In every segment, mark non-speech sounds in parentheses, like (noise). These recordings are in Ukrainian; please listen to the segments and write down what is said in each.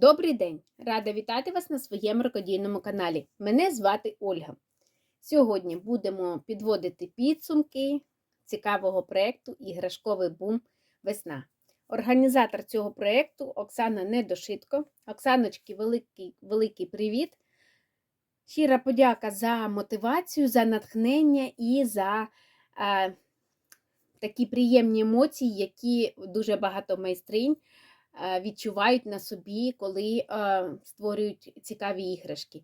Добрий день! Рада вітати вас на своєму рукодійному каналі. Мене звати Ольга. Сьогодні будемо підводити підсумки цікавого проєкту Іграшковий бум Весна. Організатор цього проєкту Оксана Недошитко. Оксаночки, великий, великий привіт! Щира подяка за мотивацію, за натхнення і за е, такі приємні емоції, які дуже багато майстринь відчувають на собі, коли е, створюють цікаві іграшки.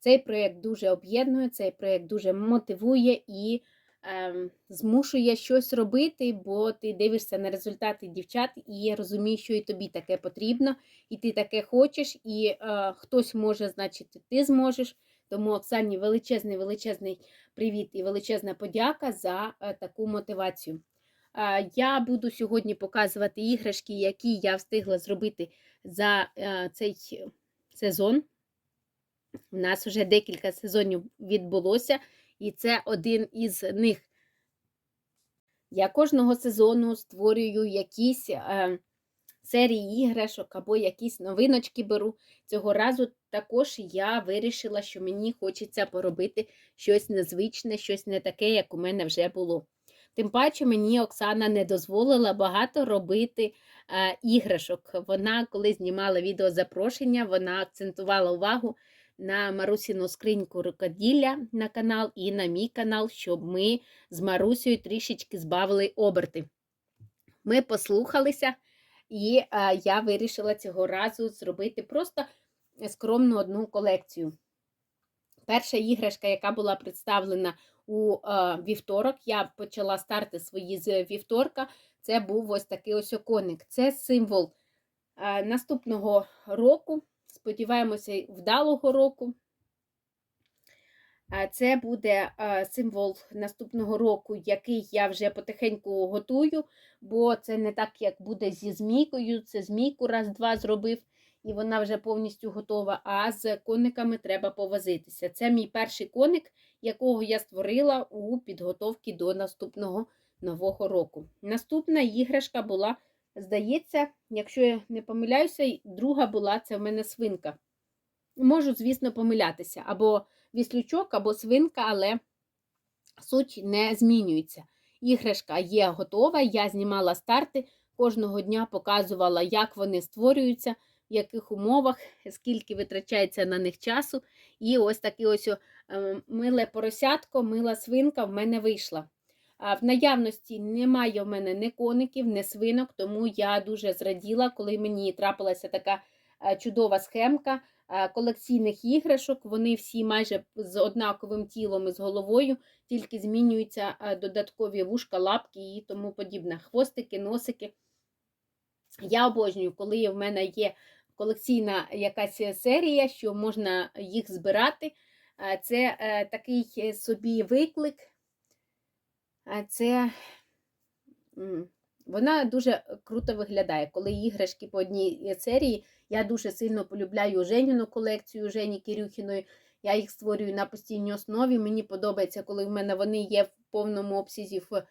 Цей проєкт дуже об'єднує, цей проєкт дуже мотивує і е, змушує щось робити, бо ти дивишся на результати дівчат і розумієш, що і тобі таке потрібно, і ти таке хочеш, і е, хтось може, значить, ти зможеш. Тому Оксані величезний величезний привіт і величезна подяка за е, таку мотивацію. Я буду сьогодні показувати іграшки, які я встигла зробити за е, цей сезон. У нас вже декілька сезонів відбулося, і це один із них. Я кожного сезону створюю якісь е, серії іграшок або якісь новиночки беру. Цього разу також я вирішила, що мені хочеться поробити щось незвичне, щось не таке, як у мене вже було. Тим паче мені Оксана не дозволила багато робити е, іграшок. Вона, коли знімала відео запрошення, вона акцентувала увагу на Марусіну скриньку рукоділля на канал і на мій канал, щоб ми з Марусею трішечки збавили оберти. Ми послухалися, і е, я вирішила цього разу зробити просто скромну одну колекцію. Перша іграшка, яка була представлена у е, вівторок, я почала старти свої з вівторка. Це був ось такий ось оконик. Це символ е, наступного року. Сподіваємося, вдалого року. Це буде символ наступного року, який я вже потихеньку готую, бо це не так, як буде зі змійкою. Це змійку раз-два зробив, і вона вже повністю готова. А з кониками треба повозитися. Це мій перший коник, якого я створила у підготовці до наступного нового року. Наступна іграшка була, здається, якщо я не помиляюся, друга була це в мене свинка. Можу, звісно, помилятися. Або віслючок, або свинка, але суть не змінюється. Іграшка є готова, я знімала старти, кожного дня показувала, як вони створюються, в яких умовах, скільки витрачається на них часу. І ось таке ось миле поросятко, мила свинка в мене вийшла. В наявності немає в мене ні коників, ні свинок, тому я дуже зраділа, коли мені трапилася така чудова схемка колекційних іграшок. Вони всі майже з однаковим тілом і з головою, тільки змінюються додаткові вушка, лапки і тому подібне. Хвостики, носики. Я обожнюю, коли в мене є колекційна якась серія, що можна їх збирати. Це е, такий собі виклик. Це вона дуже круто виглядає, коли іграшки по одній серії. Я дуже сильно полюбляю Женіну колекцію Жені Кирюхіної. Я їх створюю на постійній основі. Мені подобається, коли в мене вони є в повному обсязі в е,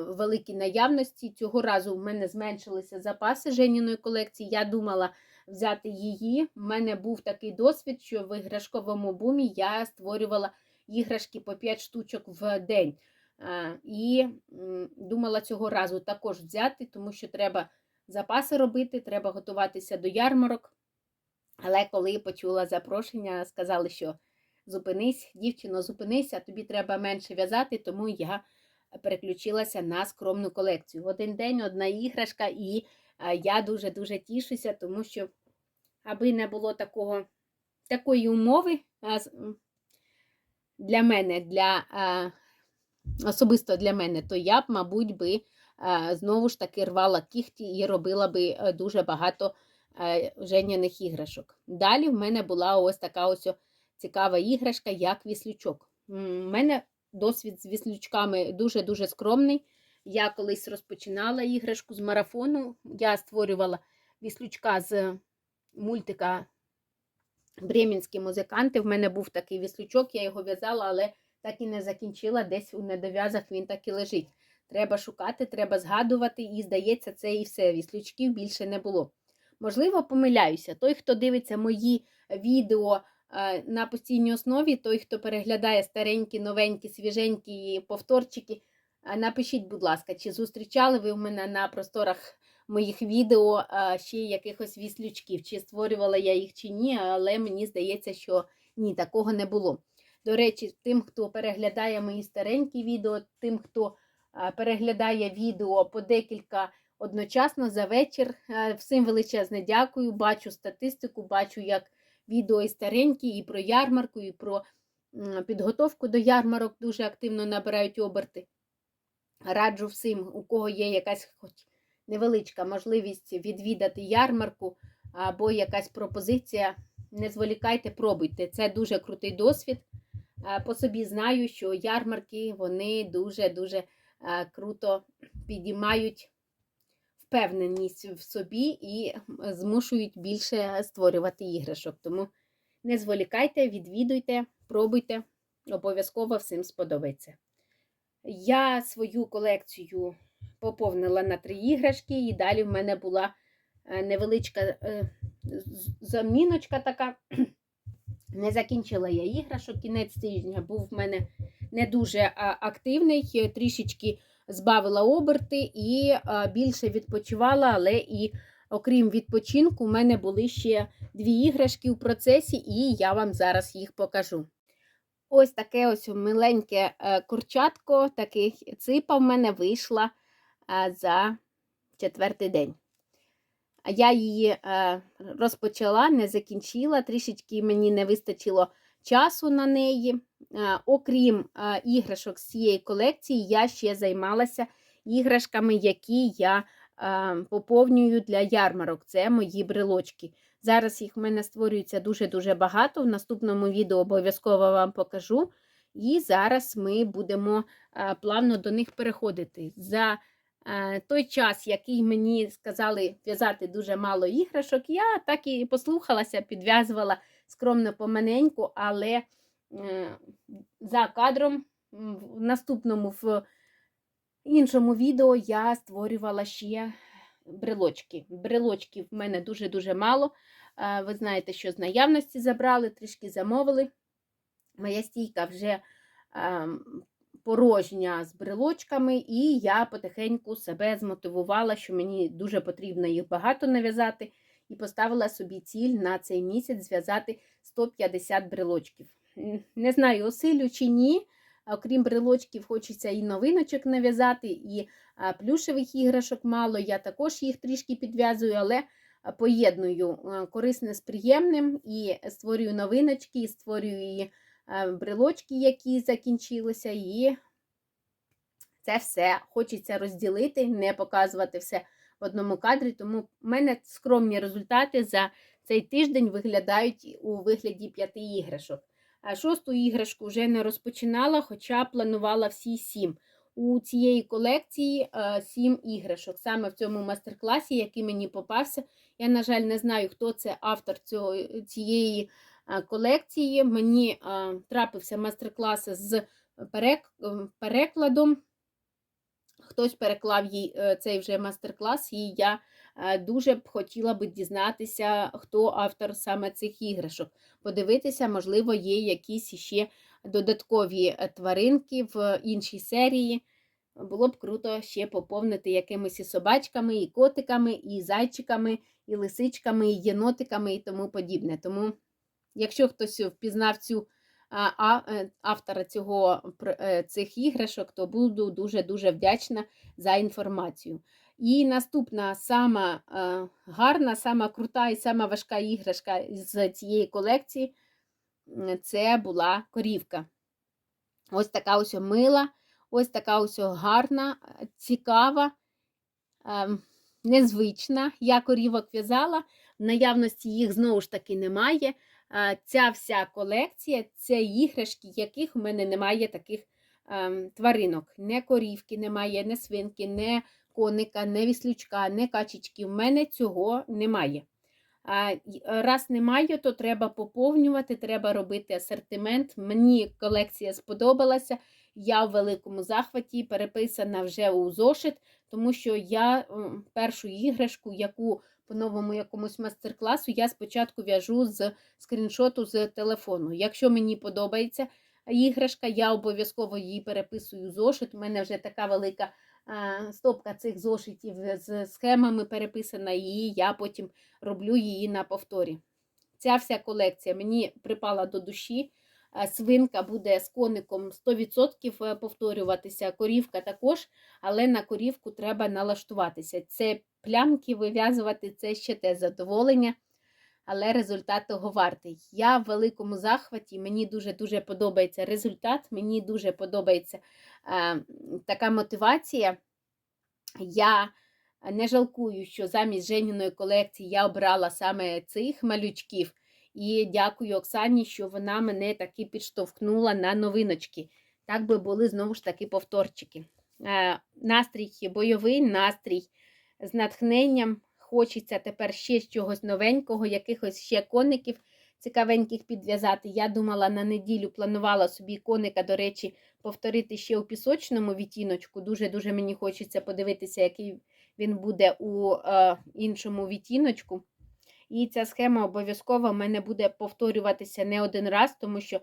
великій наявності. Цього разу в мене зменшилися запаси Женіної колекції. Я думала взяти її. У мене був такий досвід, що в іграшковому бумі я створювала іграшки по 5 штучок в день. І думала цього разу також взяти, тому що треба запаси робити, треба готуватися до ярмарок. Але коли почула запрошення, сказали, що зупинись, дівчино, зупинися, тобі треба менше в'язати, тому я переключилася на скромну колекцію. В один день одна іграшка, і я дуже-дуже тішуся, тому що, аби не було такого, такої умови для мене, для особисто для мене, то я б, мабуть, би знову ж таки рвала кіхті і робила би е, дуже багато е, женяних іграшок. Далі в мене була ось така ось цікава іграшка, як віслючок. У мене досвід з віслючками дуже-дуже скромний. Я колись розпочинала іграшку з марафону. Я створювала віслючка з мультика Бремінські музиканти. В мене був такий віслючок, я його в'язала, але так і не закінчила, десь у недов'язах він так і лежить. Треба шукати, треба згадувати, і, здається, це і все. Віслючків більше не було. Можливо, помиляюся. Той, хто дивиться мої відео е, на постійній основі, той, хто переглядає старенькі, новенькі, свіженькі повторчики, напишіть, будь ласка, чи зустрічали ви в мене на просторах моїх відео е, ще якихось віслючків, чи створювала я їх чи ні, але мені здається, що ні, такого не було. До речі, тим, хто переглядає мої старенькі відео, тим, хто е, переглядає відео по декілька одночасно за вечір. е, Всім величезне дякую. Бачу статистику, бачу, як відео і старенькі, і про ярмарку, і про підготовку до ярмарок дуже активно набирають оберти. Раджу всім, у кого є якась хоч невеличка можливість відвідати ярмарку або якась пропозиція. Не зволікайте, пробуйте. Це дуже крутий досвід. По собі знаю, що ярмарки вони дуже-дуже круто підіймають впевненість в собі і змушують більше створювати іграшок. Тому не зволікайте, відвідуйте, пробуйте, обов'язково всім сподобається. Я свою колекцію поповнила на три іграшки, і далі в мене була е, невеличка е, заміночка така. (clears throat) Не закінчила я іграшок. Кінець тижня був в мене не дуже активний, е, трішечки збавила оберти і більше відпочивала, але і окрім відпочинку, в мене були ще дві іграшки у процесі, і я вам зараз їх покажу. Ось таке ось миленьке е, курчатко, такий ципа в мене вийшла е, за четвертий день. Я її е, розпочала, не закінчила, трішечки мені не вистачило часу на неї. Окрім іграшок з цієї колекції, я ще займалася іграшками, які я поповнюю для ярмарок. Це мої брелочки. Зараз їх в мене створюється дуже-дуже багато. В наступному відео обов'язково вам покажу. І зараз ми будемо е, плавно до них переходити. За е, той час, який мені сказали в'язати дуже мало іграшок, я так і послухалася, підв'язувала скромно поманеньку, але е, за кадром в наступному в іншому відео я створювала ще брелочки. Брелочків в мене дуже-дуже мало. Ви знаєте, що з наявності забрали, трішки замовили. Моя стійка вже ем, порожня з брелочками, і я потихеньку себе змотивувала, що мені дуже потрібно їх багато нав'язати, і поставила собі ціль на цей місяць зв'язати 150 брелочків. Не знаю, осилю чи ні. Окрім брелочків, хочеться і новиночок нав'язати, і плюшевих іграшок мало. Я також їх трішки підв'язую, але поєдную корисне з приємним і створюю новиночки, і створюю і брелочки, які закінчилися, і це все хочеться розділити, не показувати все в одному кадрі. Тому в мене скромні результати за цей тиждень виглядають у вигляді п'яти іграшок. Шосту іграшку вже не розпочинала, хоча планувала всі сім. У цієї колекції е, сім іграшок. Саме в цьому майстер-класі, який мені попався. Я, на жаль, не знаю, хто це автор цього, цієї е, колекції. Мені е, трапився майстер-клас з перек, перекладом. Хтось переклав їй е, цей вже мастер-клас, і я е, дуже б хотіла би дізнатися, хто автор саме цих іграшок. Подивитися, можливо, є якісь ще додаткові е, тваринки в іншій серії. Було б круто ще поповнити якимись і собачками, і котиками, і зайчиками, і лисичками, і єнотиками, і тому подібне. Тому, якщо хтось впізнав цю автора цього, е, цих іграшок, то буду дуже-дуже вдячна за інформацію. І наступна сама е, гарна, сама крута і сама важка іграшка з цієї колекції це була корівка. Ось така ось мила, ось така ось гарна, е, цікава, ем, незвична. Я корівок в'язала, наявності їх знову ж таки немає. Ця вся колекція це іграшки, яких у мене немає таких ем, тваринок. Не корівки немає, не свинки, не коника, не віслючка, не качечки. У мене цього немає. А, Раз немає, то треба поповнювати, треба робити асортимент. Мені колекція сподобалася. Я в великому захваті переписана вже у зошит, тому що я першу іграшку, яку по новому якомусь мастер-класу, я спочатку в'яжу з скріншоту з телефону. Якщо мені подобається іграшка, я обов'язково її переписую в зошит. У мене вже така велика стопка цих зошитів з схемами переписана, і я потім роблю її на повторі. Ця вся колекція мені припала до душі. Свинка буде з коником 100% повторюватися, корівка також, але на корівку треба налаштуватися. Це плямки вив'язувати це ще те задоволення, але результат того вартий. Я в великому захваті, мені дуже-дуже подобається результат, мені дуже подобається е, така мотивація. Я не жалкую, що замість Женіної колекції я обрала саме цих малючків. І дякую Оксані, що вона мене таки підштовхнула на новиночки. Так би були знову ж таки повторчики. Е, настрій бойовий, настрій з натхненням. Хочеться тепер ще чогось новенького, якихось ще коників цікавеньких підв'язати. Я думала на неділю, планувала собі коника, до речі, повторити ще у пісочному відтіночку. Дуже-дуже мені хочеться подивитися, який він буде у е, іншому відтіночку. І ця схема обов'язково в мене буде повторюватися не один раз, тому що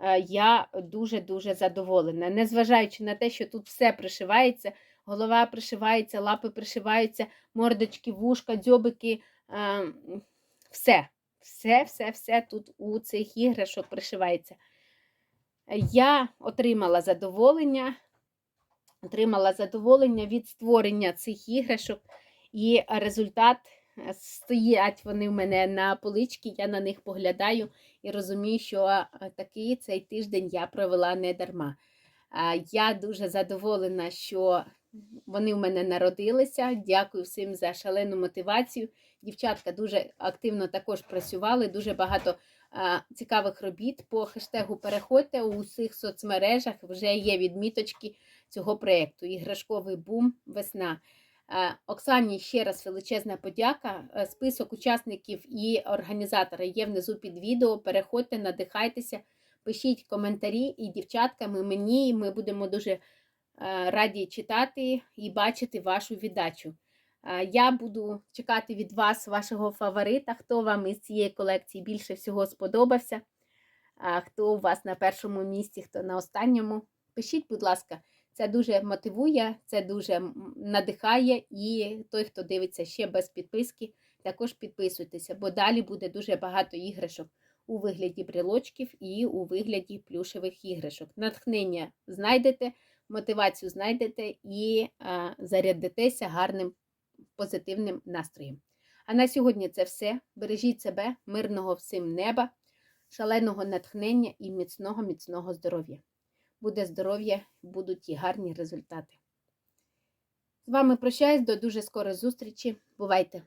е, я дуже-дуже задоволена. Незважаючи на те, що тут все пришивається, голова пришивається, лапи пришиваються, мордочки, вушка, дзьобики, е, все, все, все, все тут у цих іграшок пришивається. Я отримала задоволення, отримала задоволення від створення цих іграшок, і результат стоять вони в мене на поличці, я на них поглядаю і розумію, що такий цей тиждень я провела не дарма. Я дуже задоволена, що вони в мене народилися. Дякую всім за шалену мотивацію. Дівчатка дуже активно також працювали, дуже багато цікавих робіт. По хештегу переходьте у усіх соцмережах вже є відміточки цього проєкту. Іграшковий бум, весна. Оксані ще раз величезна подяка. Е, Список учасників і організатора є внизу під відео. Переходьте, надихайтеся, пишіть коментарі і дівчатками мені. Ми будемо дуже е, раді читати і бачити вашу віддачу. Я буду чекати від вас вашого фаворита, хто вам із цієї колекції більше всього сподобався. Хто у вас на першому місці, хто на останньому. Пишіть, будь ласка. Це дуже мотивує, це дуже надихає, і той, хто дивиться ще без підписки, також підписуйтеся, бо далі буде дуже багато іграшок у вигляді брелочків і у вигляді плюшевих іграшок. Натхнення знайдете, мотивацію знайдете і зарядитеся гарним позитивним настроєм. А на сьогодні це все. Бережіть себе, мирного всім неба, шаленого натхнення і міцного, міцного здоров'я буде здоров'я, будуть і гарні результати. З вами прощаюсь до дуже скорої зустрічі. Бувайте!